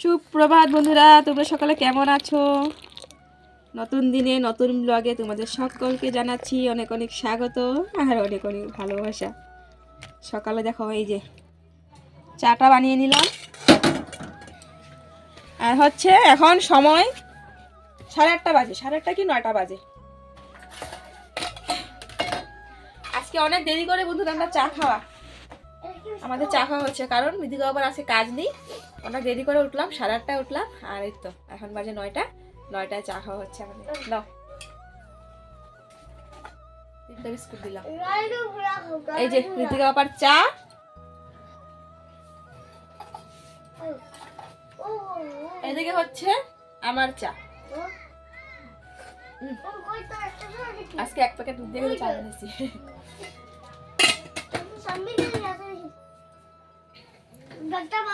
সুপ্রভাত বন্ধুরা, তোমরা সকালে কেমন আছো? নতুন দিনে, নতুন ব্লগে তোমাদের সকলকে জানাচ্ছি অনেক অনেক স্বাগত আর অনেক অনেক ভালোবাসা। সকালে দেখো এই যে চাটা বানিয়ে নিলাম। আর হচ্ছে এখন সময় সাড়ে আটটা বাজে, সাড়ে আটটা কি নয়টা বাজে। আজকে অনেক দেরি করে বন্ধুরা আমরা চা খাওয়া। আমাদের চা খাওয়া হচ্ছে, কারণ মিদিকে আবার আজকে কাজ নেই। অনেক দেরি করে উঠলাম সাড়ে আটটায় উঠলাম আর এই তো এখন বাজে নয়টা নয়টায় চা খাওয়া হচ্ছে আমাদের। দাও তিনটা বিস্কুট দিলাম। এই যে ঋতিকা বাবার চা। এদিকে হচ্ছে আমার চা। আজকে এক প্যাকেট দুধ দিয়ে চা বানিয়েছি।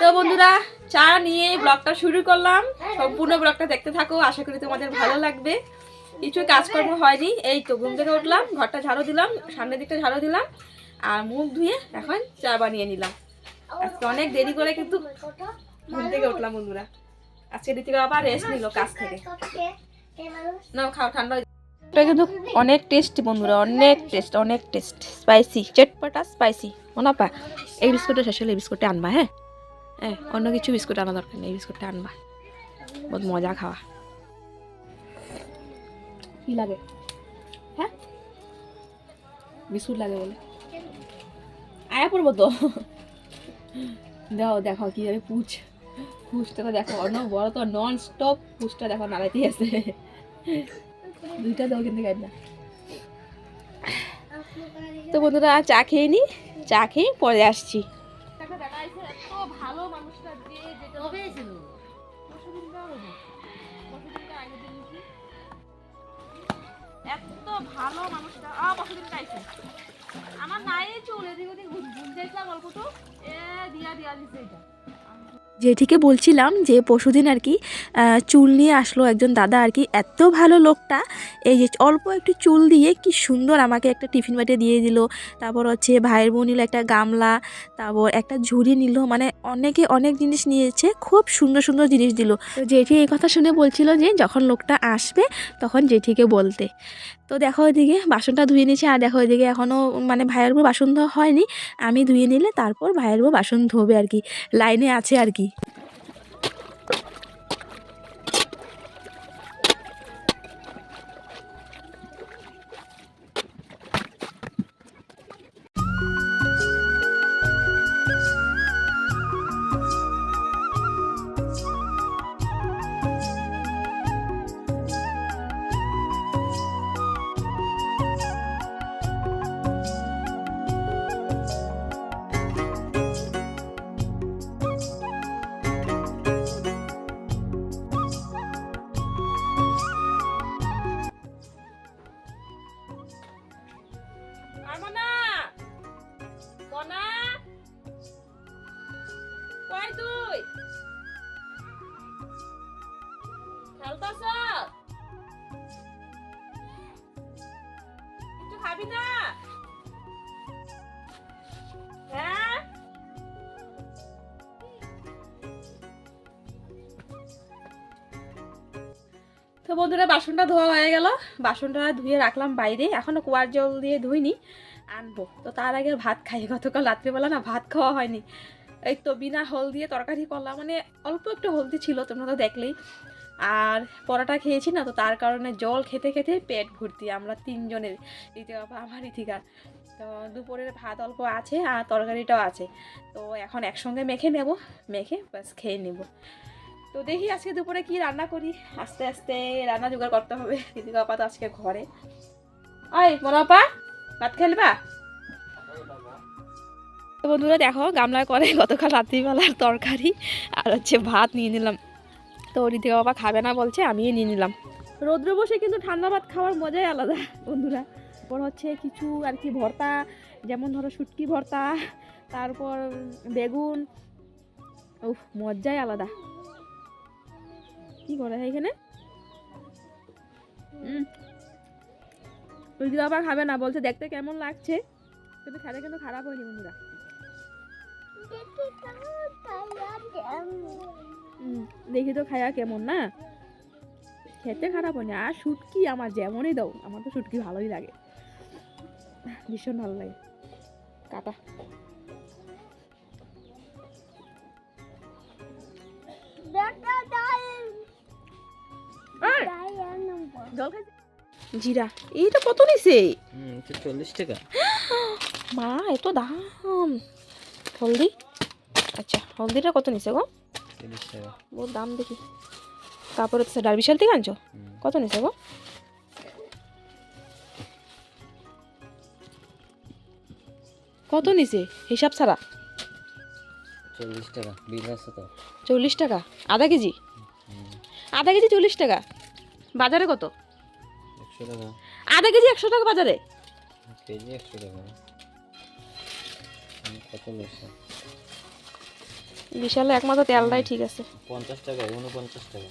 তো বন্ধুরা, চা নিয়ে ব্লগটা শুরু করলাম। সম্পূর্ণ ব্লগটা দেখতে থাকো, আশা করি তোমাদের ভালো লাগবে। কিছু কাজকর্ম হয়নি, এই তো ঘুম থেকে উঠলাম, ঘরটা ঝাড়ু দিলাম, সামনের দিকটা ঝাড়ু দিলাম, আর মুখ ধুয়ে এখন চা বানিয়ে নিলাম। আজকে অনেক দেরি করে কিন্তু ঘুম থেকে উঠলাম বন্ধুরা। আজকে ঋতিকা আবার রেস্ট নিল কাজ থেকে। না খাও, ঠান্ডা এটা কিন্তু অনেক টেস্ট বন্ধুরা, অনেক টেস্ট অনেক টেস্ট স্পাইসি চটপটা স্পাইসি মনাপা, এই বিস্কুটটা শেষ হলে এই বিস্কুটটা আনবা হ্যাঁ? হ্যাঁ অন্য কিছু বিস্কুট আনা দরকার নেই বিস্কুটটা আনবা। বহুত মজা খাওয়া। কি লাগে? হ্যাঁ? বিস্কুট লাগে বলে। আয়া পড়ব তো। দেখো দেখো কীভাবে পুচ। পুচটা দেখো, অন্য বড় তো নন স্টপ পুচটা দেখো নাড়াইতে আছে। দুইটা দাও কিন্তু গাইড না। তো বন্ধুরা, চা খেয়ে নি? চা খেয়ে পরে আসছি। ভালো মানুষটা? আ বসদিন চাইছে আমার নাই চুল, এদিক ওদিক গুঞ্জাইছিলাম অল্প তো। এ, দিয়া দিয়া দিছে এটা। যেটিকে বলছিলাম যে পরশুদিন আর কি চুল নিয়ে আসলো একজন দাদা আর কি। এত ভালো লোকটা, এই যে অল্প একটু চুল দিয়ে কি সুন্দর আমাকে একটা টিফিন বাটে দিয়ে দিল। তারপর হচ্ছে ভাইয়ের বোন নিল একটা গামলা, তারপর একটা ঝুড়ি নিল মানে অনেকে অনেক জিনিস নিয়েছে, খুব সুন্দর সুন্দর জিনিস দিল। জেঠি এই কথা শুনে বলছিল যে যখন লোকটা আসবে, তখন জেঠিকে বলতে। তো দেখো ওইদিকে বাসনটা ধুয়ে নিয়েছে, আর দেখো ওইদিকে এখনও মানে ভাইয়ের বউ বাসন ধোয়া হয়নি। আমি ধুয়ে নিলে তারপর ভাইয়ের বউ বাসন ধোবে আর কি, লাইনে আছে আর কি। তো বন্ধুরা, বাসনটা ধোয়া হয়ে গেল। বাসনটা ধুয়ে রাখলাম বাইরে। এখনও কুয়ার জল দিয়ে ধুইনি, আনব। তো তার আগে ভাত খাই। গতকাল রাত্রিবেলা না ভাত খাওয়া হয়নি। এই তো বিনা হল দিয়ে তরকারি করলাম। মানে অল্প একটু হলদি ছিল, তোমরা তো দেখলেই। আর পরোটা খেয়েছি না, তো তার কারণে জল খেতে খেতে পেট ভর্তি। আমরা তিনজনের ঋতিকা বাবা, আমার ঋতিকার তো দুপুরের ভাত অল্প আছে আর তরকারিটাও আছে। তো এখন একসঙ্গে মেখে নেব। মেখে ব্যাস খেয়ে নেব। তো দেখি আজকে দুপুরে কি রান্না করি। আস্তে আস্তে রান্না জোগাড় করতে হবে। বাবা তো আজকে ঘরে। আয় মনাপা ভাত খেলবা? তো বন্ধুরা দেখো, গামলা করে গতকাল রাত্রিবেলার তরকারি আর হচ্ছে ভাত নিয়ে নিলাম। তো ঋতিকা বাবা খাবে না বলছে আমিও নিয়ে নিলাম। রৌদ্র বসে কিন্তু ঠান্ডা ভাত খাওয়ার মজাই আলাদা, বন্ধুরা। তারপর হচ্ছে কিছু আর কি ভর্তা, যেমন ধরো শুটকি ভর্তা, তারপর বেগুন, উফ, মজাই আলাদা। কি করে এখানে? হুম ঋতিকা বাবা খাবে না, বলছে দেখতে কেমন লাগছে? কিন্তু খেতে কিন্তু খারাপ হয়নি বন্ধুরা। দেখি তো খায়া কেমন না? খেতে খারাপ হয়নি। আর শুটকি আমার যেমনই দাও, আমার তো শুটকি ভালোই লাগে। ভীষণ ভালো লাগে। কাটা। জিরা এইটা কত নিছে? চল্লিশ টাকা। মা এত দাম। হলদি? আচ্ছা হলদিটা কত নিছে গো? টাকা। বহুত দাম দেখি। তারপরে তো ডার বিশাল থেকে আনছো? কত নিছে গো? কত নিছে? হিসাব ছাড়া। চল্লিশ টাকা চল্লিশ টাকা। আধা কেজি? আধা কেজি চল্লিশ টাকা। বাজারে কত? আধা কেজি একশো টাকা বাজারে? কেজি একশো টাকা। কত বিশালে একমাত্র তেলটাই ঠিক আছে। পঞ্চাশ টাকা উনপঞ্চাশ টাকা।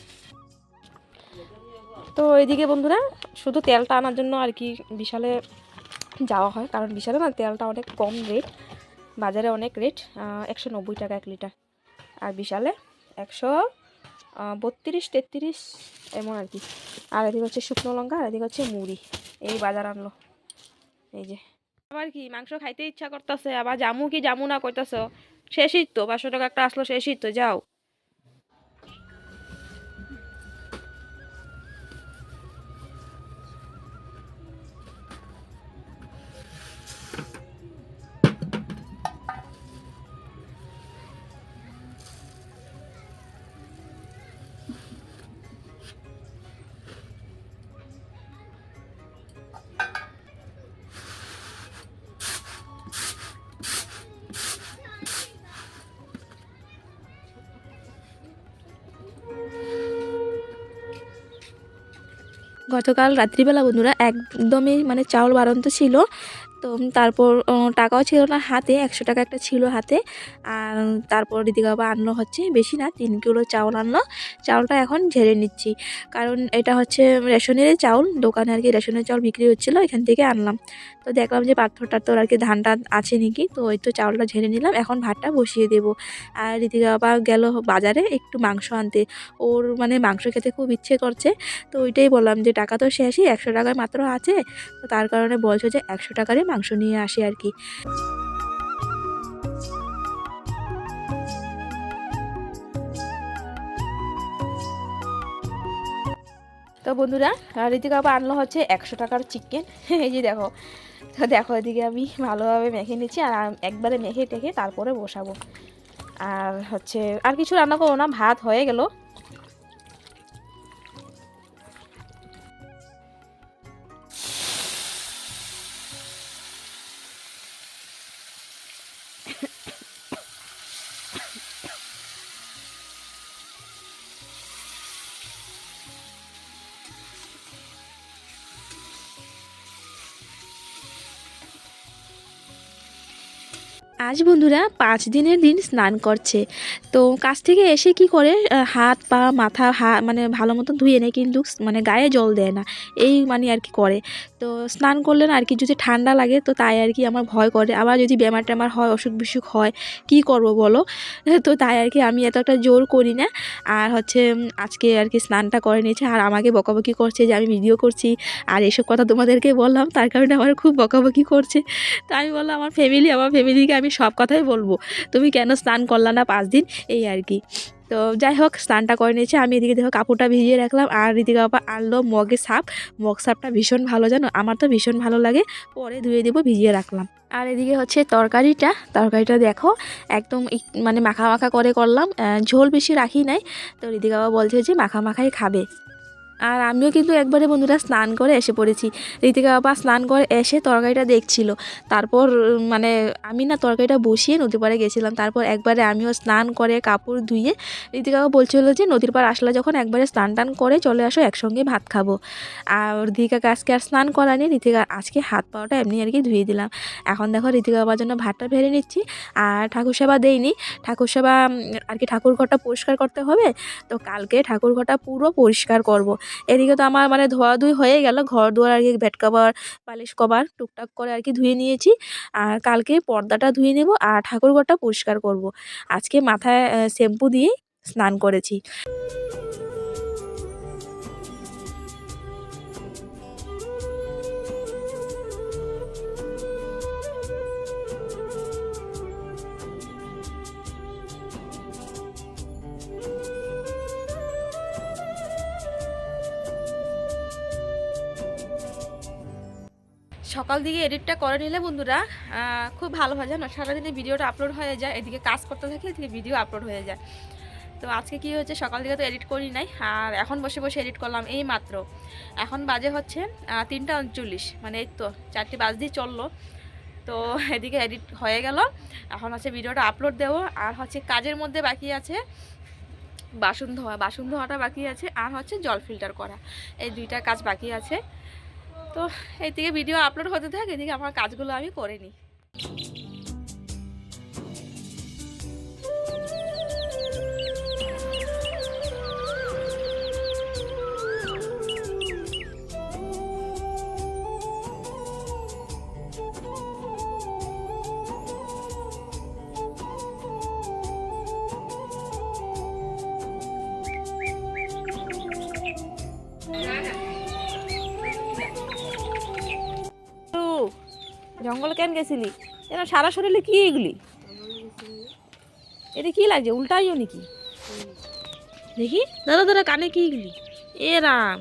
তো এইদিকে বন্ধুরা শুধু তেলটা আনার জন্য আর কি বিশালে যাওয়া হয় কারণ বিশালে না তেলটা অনেক কম রেট বাজারে অনেক রেট একশো নব্বই টাকা এক লিটার আর বিশালে একশো বত্রিশ, তেত্রিশ, এমন আর কি। আর এদিকে হচ্ছে শুকনো লঙ্কা, আর এদিকে হচ্ছে মুড়ি। এই বাজার আনলো। এই যে। আবার কি, মাংস খাইতে ইচ্ছা করতেছে, আবার জামু কি জামু না করতেছ শেষই তো, পাঁচশো টাকা একটা আসলো শেষই তো, যাও। গতকাল রাত্রিবেলা বন্ধুরা একদমই মানে চাউল বাড়ন্ত ছিল। তো তারপর টাকাও ছিল না হাতে, একশো টাকা একটা ছিল হাতে। আর তারপর দিদিকে বাবা আনলো হচ্ছে বেশি না, তিন কিলো চাউল আনলো। চাউলটা এখন ঝেড়ে নিচ্ছি। কারণ এটা হচ্ছে রেশনের চাউল, দোকানে আর কি রেশনের চাউল বিক্রি হচ্ছিল, এখান থেকে আনলাম। তো দেখলাম যে পাথরটা তো আর কি ধানটা আছে নাকি, তো ওই তো চাউলটা ঝেড়ে নিলাম, এখন ভাতটা বসিয়ে দেবো। আর ঋতিকা বাবা গেল বাজারে একটু মাংস আনতে, ওর মানে মাংস খেতে খুব ইচ্ছে করছে, তো ওইটাই বললাম যে টাকা তো শেষই, একশো টাকায় মাত্র আছে, তো তার কারণে বলছো যে একশো টাকারই মাংস নিয়ে আসি আর কি। তো বন্ধুরা ঋতিকা আনলো হচ্ছে একশো টাকার চিকেন এই যে দেখো তো দেখো, এদিকে আমি ভালোভাবে মেখে নিচ্ছি আর একবারে মেখে টেখে তারপরে বসাবো। আর হচ্ছে, আর কিছু রান্না করব না, ভাত হয়ে গেল। আজ বন্ধুরা পাঁচ দিনের দিন স্নান করছে। তো কাছ থেকে এসে কি করে হাত, পা, মাথা, হা মানে ভালো মতো ধুয়ে নেয় কিন্তু মানে গায়ে জল দেয় না। এই মানে আর কি করে। তো স্নান করলে না আর কি যদি ঠান্ডা লাগে, তো তাই আর কি আমার ভয় করে। আবার যদি বেমার টেমার হয়, অসুখ বিসুখ হয়, কি করব বলো? তো তাই আর কি আমি এত একটা জোর করি না। আর হচ্ছে আজকে আর কি স্নানটা করে নিয়েছে। আর আমাকে বকাবকি করছে যে আমি ভিডিও করছি। আর এসব কথা তোমাদেরকে বললাম, তার কারণে আমার খুব বকাবকি করছে। তো আমি বললাম, আমার ফ্যামিলি আমার ফ্যামিলিকে আমি সব কথাই বলব। তুমি কেন স্নান করলা না পাঁচ দিন? এই আর কি। তো যাই হোক, স্নানটা করে নিয়েছে। আমি এদিকে দেখো কাপড়টা ভিজিয়ে রাখলাম আর ঋতিকা বাবা আনলো মগে সাপ। মগ সাপটা ভীষণ ভালো, জানো? আমার তো ভীষণ ভালো লাগে। পরে ধুয়ে দেবো, ভিজিয়ে রাখলাম। আর এদিকে হচ্ছে তরকারিটা। তরকারিটা দেখো, একদম এক- মানে মাখা মাখা করে করলাম। ঝোল বেশি রাখি নাই। তো ঋতিকা বাবা বলছে যে মাখা মাখাই খাবে। আর আমিও কিন্তু একবারে বন্ধুরা স্নান করে এসে পড়েছি। ঋতিকা বাবা স্নান করে এসে তরকারিটা দেখছিল। তারপর মানে আমি না তরকারিটা বসিয়ে নদীর পাড়ে গেছিলাম। তারপর একবারে আমিও স্নান করে কাপড় ধুয়ে ঋতিকা বাবা বলছিল যে, নদীর পাড় আসলে যখন একবারে স্নান টান করে চলে আসো, একসঙ্গে ভাত খাব। আর ঋতিকাকে আজকে আর স্নান করানি ঋতিকা আজকে হাত পাওয়াটা এমনি আর কি ধুয়ে দিলাম। এখন দেখো ঋতিকা বাবার জন্য ভাতটা ভেড়ে নিচ্ছি। আর ঠাকুর সেবা দেইনি। ঠাকুর সেবা আর কি ঠাকুর ঘরটা পরিষ্কার করতে হবে। তো কালকে ঠাকুর ঘরটা পুরো পরিষ্কার করব। এদিকে তো আমার মানে ধোয়াধুয়ি হয়ে গেল ঘর দুয়ার আর কি বেড কভার পালিশ কভার টুকটাক করে আর কি ধুয়ে নিয়েছি আর কালকে পর্দাটা ধুয়ে নেব আর ঠাকুর ঘরটা পরিষ্কার করব। আজকে মাথায় শ্যাম্পু দিয়ে স্নান করেছি সকাল দিকে এডিটটা করে নিলে বন্ধুরা খুব ভালো হয় জানো? সারাদিনে ভিডিওটা আপলোড হয়ে যায়, এদিকে কাজ করতে থাকি, এদিকে ভিডিও আপলোড হয়ে যায়। তো আজকে কি হচ্ছে সকাল দিকে তো এডিট করি নাই, আর এখন বসে বসে এডিট করলাম এই মাত্র। এখন বাজে হচ্ছে তিনটা উনচল্লিশ মানে এই তো চারটে বাজ দিয়ে চলল। তো এদিকে এডিট হয়ে গেল, এখন হচ্ছে ভিডিওটা আপলোড দেবো, আর হচ্ছে কাজের মধ্যে বাকি আছে, বাসন ধোয়া, বাসন ধোয়াটা বাকি আছে, আর হচ্ছে জল ফিল্টার করা। এই দুইটা কাজ বাকি আছে। তো এইদিকে ভিডিও আপলোড হতে থাকে এদিকে আমার কাজগুলো আমি করে নিই। জঙ্গল কেন গেছিলি? এর সারা শরীরে কি এগুলি? এটা কি লাগছে? উল্টাইও নাকি? দেখি দাদা দাদা কানে কি এগুলি? এ রাম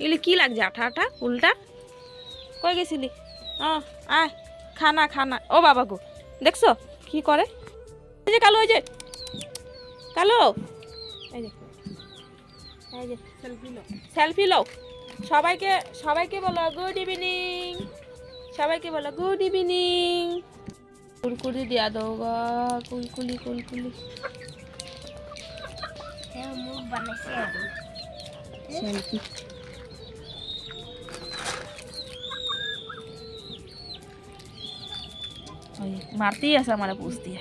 এগুলি কি লাগছে? আঠা আঠা উল্টা? কই গেছিলি? ও আয় খানা খানা। ও বাবা গো দেখছ কি করে? এই যে কালো ওই যে। কালো? এই যে। এই যে। সেলফি লো সবাইকে সবাইকে বলো গুড ইভিনিং সবাইকে বলো গুড ইভিনিং কুলকুলি দিয়া দাও গা কুলকুলি কুলকুলি। সেলফি মারতেই আছে আমার পুষ দিয়ে।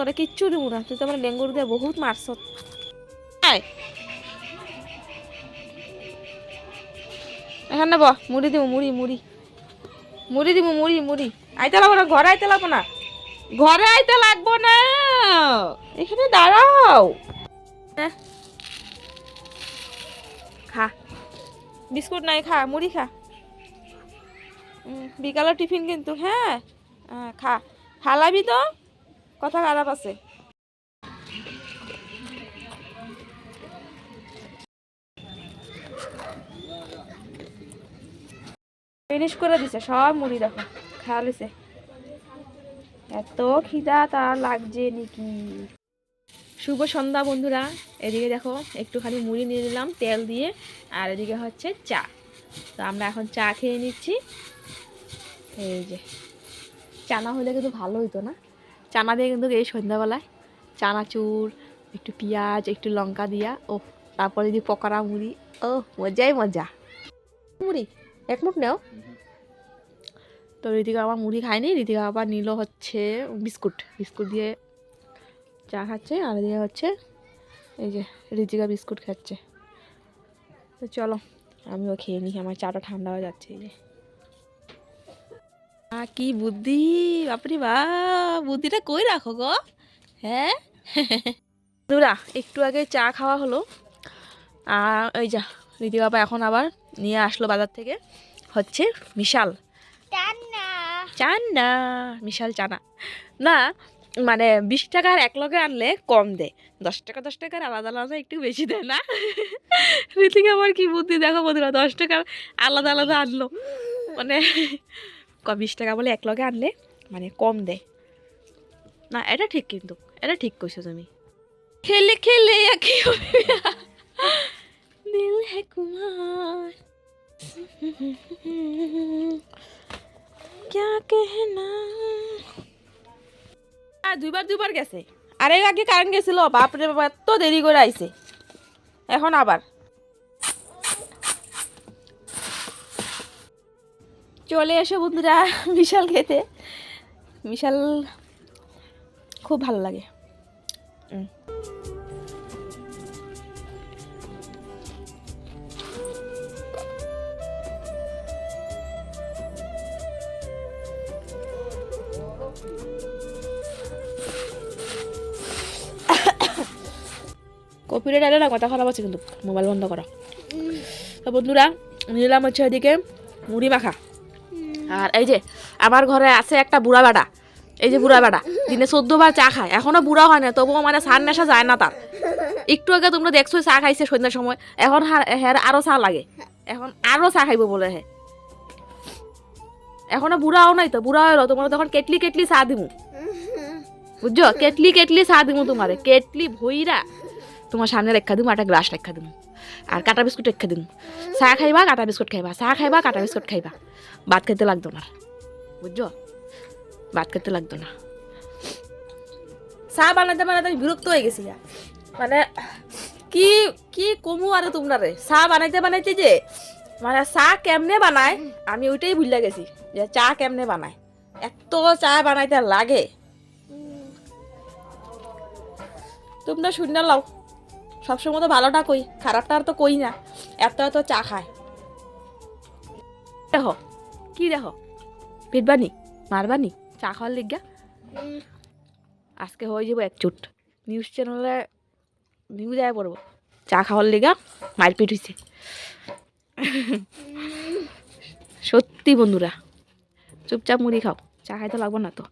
তোরা কিচ্ছু দিব না। তুই তো আমার ডেঙ্গুর দিয়ে বহুত মারছ। এখানে ব মুড়ি দিব মুড়ি মুড়ি। মুড়ি দিব মুড়ি মুড়ি। আইতে লাগবো না ঘরে আইতে লাগবো না। ঘরে আইতে লাগবো না। এখানে দাঁড়াও। খা। বিস্কুট নাই খা মুড়ি খা। বিকালের টিফিন কিন্তু হ্যাঁ, খা। খালাবি তো? কথা খারাপ আছে। ফিনিশ করে দিছে, সব মুড়ি দেখো, খাওয়া লিছে এত খিদা তার লাগছে নাকি? শুভ সন্ধ্যা বন্ধুরা, এদিকে দেখো, একটুখানি মুড়ি নিয়ে নিলাম, তেল দিয়ে, আর এদিকে হচ্ছে চা। তো আমরা এখন চা খেয়ে নিচ্ছি। এই যে চানা হলে কিন্তু ভালো হইতো না। চানা দিয়ে কিন্তু এই সন্ধ্যাবেলায় চানাচুর, একটু পেঁয়াজ, একটু লঙ্কা দিয়া ও তারপরে যদি পকোড়া মুড়ি ও মজাই মজা। মুড়ি? এক মুখ নেও। তো ঋতিকা আবার মুড়ি খায়নি, ঋতিকা আবার নিল হচ্ছে বিস্কুট। বিস্কুট দিয়ে চা খাচ্ছে আর দিয়ে হচ্ছে এই যে ঋতিকা বিস্কুট খাচ্ছে। তো চলো, আমিও খেয়ে নিই, আমার চাটা ঠান্ডা হয়ে যাচ্ছে এই যে। কি বুদ্ধি, বাপরে বা বুদ্ধিটা কই রাখো গো? হ্যাঁ? দুরা একটু আগে চা খাওয়া হলো। আর ওই যা, ঋতিকা বাবা এখন আবার নিয়ে আসলো বাজার থেকে হচ্ছে বিশাল চান্না। বিশাল চানা। না মানে বিশ টাকার এক লগে আনলে কম দেয় দশ টাকা দশ টাকার আলাদা আলাদা একটু বেশি দেয় না? ঋতিক আমার কি বুদ্ধি? দেখো বন্ধুরা দশ টাকার আলাদা আলাদা আনলো। মানে ক- বিশ টাকা বলে এক লগে আনলে মানে কম দেয় না এটা ঠিক কিন্তু। এটা ঠিক কইছো তুমি। খেলে খেলে কি হবে দিল হে কুমার क्या कहना আর দুইবার দুইবার গেছে আরে আগে কারেন্ট গেছিল বাপরে বাবা এত দেরি করে আইছে এখন আবার চলে এসো বন্ধুরা বিশাল খেতে বিশাল খুব ভালো লাগে কপিটা ডালে না, কথা খারাপ আছে কিন্তু মোবাইল বন্ধ করো। তো বন্ধুরা, নিলাম হচ্ছে ওইদিকে মুড়ি মাখা। আর এই যে, আমার ঘরে আছে একটা বুড়া বেটা এই যে বুড়া বেটা দিনে চোদ্দ বার চা খায়। এখনও বুড়া হয় না তবুও মানে সার নেশা যায় না তার। একটু আগে তোমরা দেখছ, চা খাইছে সন্ধ্যার সময়। এখন হার- হ্যার আরও চা লাগে। এখন আরও চা খাইব বলে হে। এখনও বুড়াও নাই তো বুড়া হলো, তোমার তখন কেটলি কেটলি চা দিমু। বুঝছ? কেটলি কেটলি চা দিমু তোমারে। কেটলি ভইরা। তোমার সামনে রেখা দিমু একটা গ্লাস রেখা দিমু। আর কাটা বিস্কুট রেখা দিমু। চা খাইবা, কাটা বিস্কুট খাইবা। চা খাইবা, কাটা বিস্কুট খাইবা। ভাত খেতে লাগতো না। বুঝছ? ভাত খেতে লাগতো না। চা বানাতে বানাতে আমি বিরক্ত হয়ে গেছি মানে কি কি কমু আরে তোমরা রে? চা বানাইতে বানাইতে যে মানে চা কেমনে বানায়, আমি ওইটাই ভুলে গেছি যে চা কেমনে বানায়। এত চা বানাইতে লাগে। তোমরা শূন্য লাও। সবসময় তো ভালোটা কই, খারাপটা আর তো কই না। এত এত চা খায়। দেখো, কি দেখো? পিটবানি, মারবানি, চা খাওয়ার লিগা? আজকে হয়ে যাব একচুট নিউজ চ্যানেলে নিউজ আয় পড়ব। চা খাওয়ার লিগা মারপিট হয়েছে সত্যি বন্ধুরা, চুপচাপ মুড়ি খাও। চা খাইতে লাগবো না তো।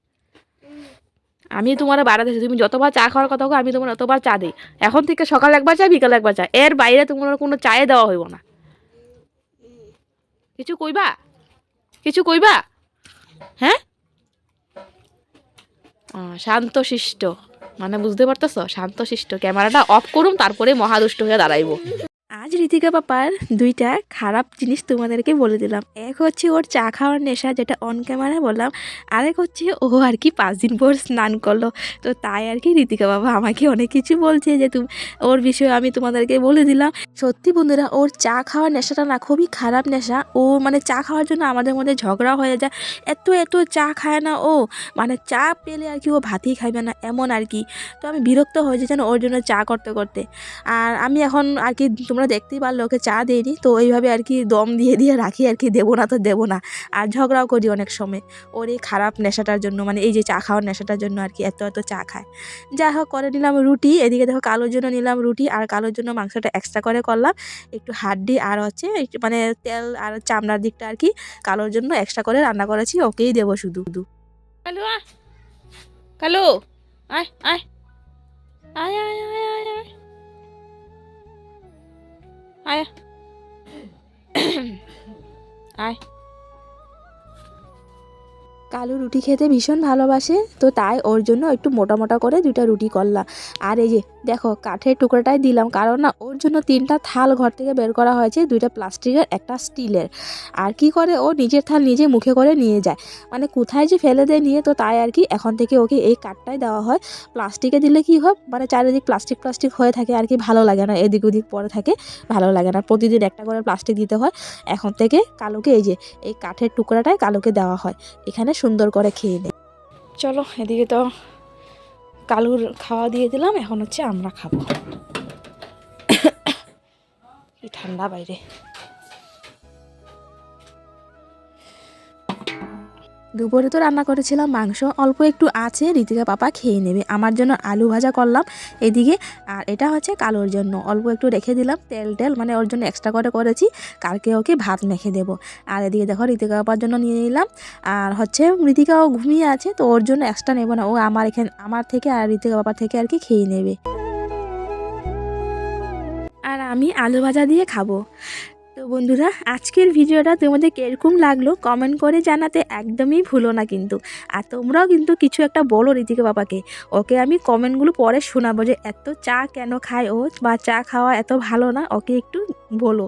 আমি তোমার বাড়া দিয়েছি তুমি যতবার চা খাওয়ার কথা হোক আমি তোমার অতবার চা দিই। এখন থেকে সকাল একবার চা বিকাল একবার চা। এর বাইরে তোমার কোনো চায়ে দেওয়া হইব না। কিছু কইবা? কিছু কইবা? হ্যাঁ? আহ, শান্তশিষ্ট। মানে বুঝতে পারতেছো? শান্তশিষ্ট। ক্যামেরাটা অফ করুম তারপরে মহাদুষ্ট হয়ে দাঁড়াইবো। আজ ঋতিকা পাপার দুইটা খারাপ জিনিস তোমাদেরকে বলে দিলাম। এক হচ্ছে ওর চা খাওয়ার নেশা, যেটা অন ক্যামেরা বললাম। আরেক হচ্ছে ও আর কি পাঁচ দিন পর স্নান করল। তো তাই আর কি ঋতিকা বাবা আমাকে অনেক কিছু বলছে যে তুমি ওর বিষয়ে আমি তোমাদেরকে বলে দিলাম। সত্যি বন্ধুরা, ওর চা খাওয়ার নেশাটা না খুবই খারাপ নেশা। ও মানে চা খাওয়ার জন্য আমাদের মধ্যে ঝগড়া হয়ে যায়। এত এত চা খায় না ও। মানে চা পেলে আর কি ও ভাতই খাইবে না, এমন আর কি। তো আমি বিরক্ত হয়ে যেন ওর জন্য চা করতে করতে। আর আমি এখন আর কি তোমরা দেখতেই পারলে ওকে চা দিইনি। তো ওইভাবে আর কি দম দিয়ে দিয়ে রাখি আর কি, দেবো না তো দেবো না। আর ঝগড়াও করি অনেক সময়। ওর এই খারাপ নেশাটার জন্য মানে এই যে চা খাওয়ার নেশাটার জন্য আর কি এত এত চা খায়। যাই হোক, করে নিলাম রুটি। এদিকে দেখো কালোর জন্য নিলাম রুটি আর কালোর জন্য মাংসটা এক্সট্রা করে করলাম। একটু হাড্ডি আর হচ্ছে একটু মানে তেল আর চামড়ার দিকটা আর কি কালোর জন্য এক্সট্রা করে রান্না করেছি। ওকেই দেবো শুধু। কালু, আয়। আয় আয়। আয় আয় আয় আয়। আয় আয় কালু রুটি খেতে ভীষণ ভালোবাসে, তো তাই ওর জন্য একটু মোটা মোটা করে দুইটা রুটি করলাম। আর এই যে, দেখো, কাঠের টুকরোটাই দিলাম, কারণ না, ওর জন্য তিনটা থাল ঘর থেকে বের করা হয়েছে, দুইটা প্লাস্টিকের, একটা স্টিলের। আর কি করে ও নিজের থাল নিজে মুখে করে নিয়ে যায়। মানে কোথায় যে ফেলে দেয় নিয়ে, তো তাই আর কি এখন থেকে ওকে এই কাঠটাই দেওয়া হয়। প্লাস্টিকে দিলে কি হয় মানে চারিদিক প্লাস্টিক প্লাস্টিক হয়ে থাকে, আর কি ভালো লাগে না, এদিক ওদিক পরে থাকে, ভালো লাগে না। প্রতিদিন একটা করে প্লাস্টিক দিতে হয়। এখন থেকে কালোকে এই যে, এই কাঠের টুকরাটাই কালোকে দেওয়া হয়। এখানে সুন্দর করে খেয়ে নেয় চলো, এদিকে তো কালুর খাওয়া দিয়ে দিলাম, এখন হচ্ছে আমরা খাব। কি ঠান্ডা বাইরে। দুপুরে তো রান্না করেছিলাম মাংস, অল্প একটু আছে, ঋতিকা পাপা খেয়ে নেবে। আমার জন্য আলু ভাজা করলাম এদিকে, আর এটা হচ্ছে কালোর জন্য। অল্প একটু রেখে দিলাম তেল, টেল মানে ওর জন্য এক্সট্রা করে করেছি। কালকে ওকে ভাত মেখে দেবো। আর এদিকে দেখো, ঋতিকা পাপার জন্য নিয়ে নিলাম। আর হচ্ছে ঋতিকাও ঘুমিয়ে আছে, তো ওর জন্য এক্সট্রা নেব না। ও আমার এখানে, আমার থেকে আর ঋতিকা বাবার থেকে আর কি খেয়ে নেবে। আর আমি আলু ভাজা দিয়ে খাব। তো বন্ধুরা, আজকের ভিডিওটা তোমাদের কীরকম লাগল কমেন্ট করে জানাতে একদমই ভুলো না কিন্তু। আর তোমরাও কিন্তু কিছু একটা বলো ঋতিকা বাবাকে। ওকে আমি কমেন্টগুলো পরে শোনাবো যে এত চা কেন খায় ও? বা চা খাওয়া এত ভালো না? ওকে একটু বলো।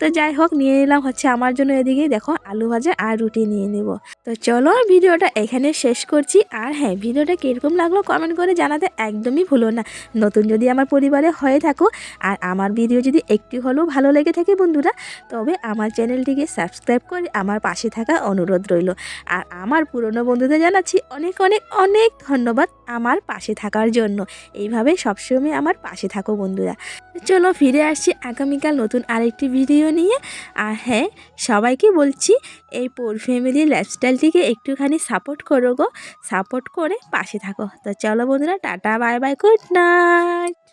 তো যাই হোক, নিয়ে নিলাম হচ্ছে আমার জন্য এদিকে দেখো আলু ভাজা আর রুটি নিয়ে নেব। তো চলো ভিডিওটা এখানে শেষ করছি। আর হ্যাঁ ভিডিওটা কীরকম লাগল কমেন্ট করে জানাতে একদমই ভুলো না। নতুন যদি আমার পরিবারে হয়ে থাকো আর আমার ভিডিও যদি একটু হলেও ভালো লেগে থাকে বন্ধুরা, তবে আমার চ্যানেলটিকে সাবস্ক্রাইব করে আমার পাশে থাকা অনুরোধ রইল। আর আমার পুরনো বন্ধুদের জানাচ্ছি অনেক অনেক অনেক ধন্যবাদ আমার পাশে থাকার জন্য। এইভাবে সবসময় আমার পাশে থাকো বন্ধুরা। চলো ফিরে আসছি আগামীকাল নতুন আরেকটি ভিডিও নিয়ে। আর হ্যাঁ সবাইকে বলছি, এই পোর ফ্যামিলির লাইফস্টাইলটিকে একটুখানি সাপোর্ট করো গো। সাপোর্ট করে পাশে থাকো। তো চলো বন্ধুরা, tata bye bye good night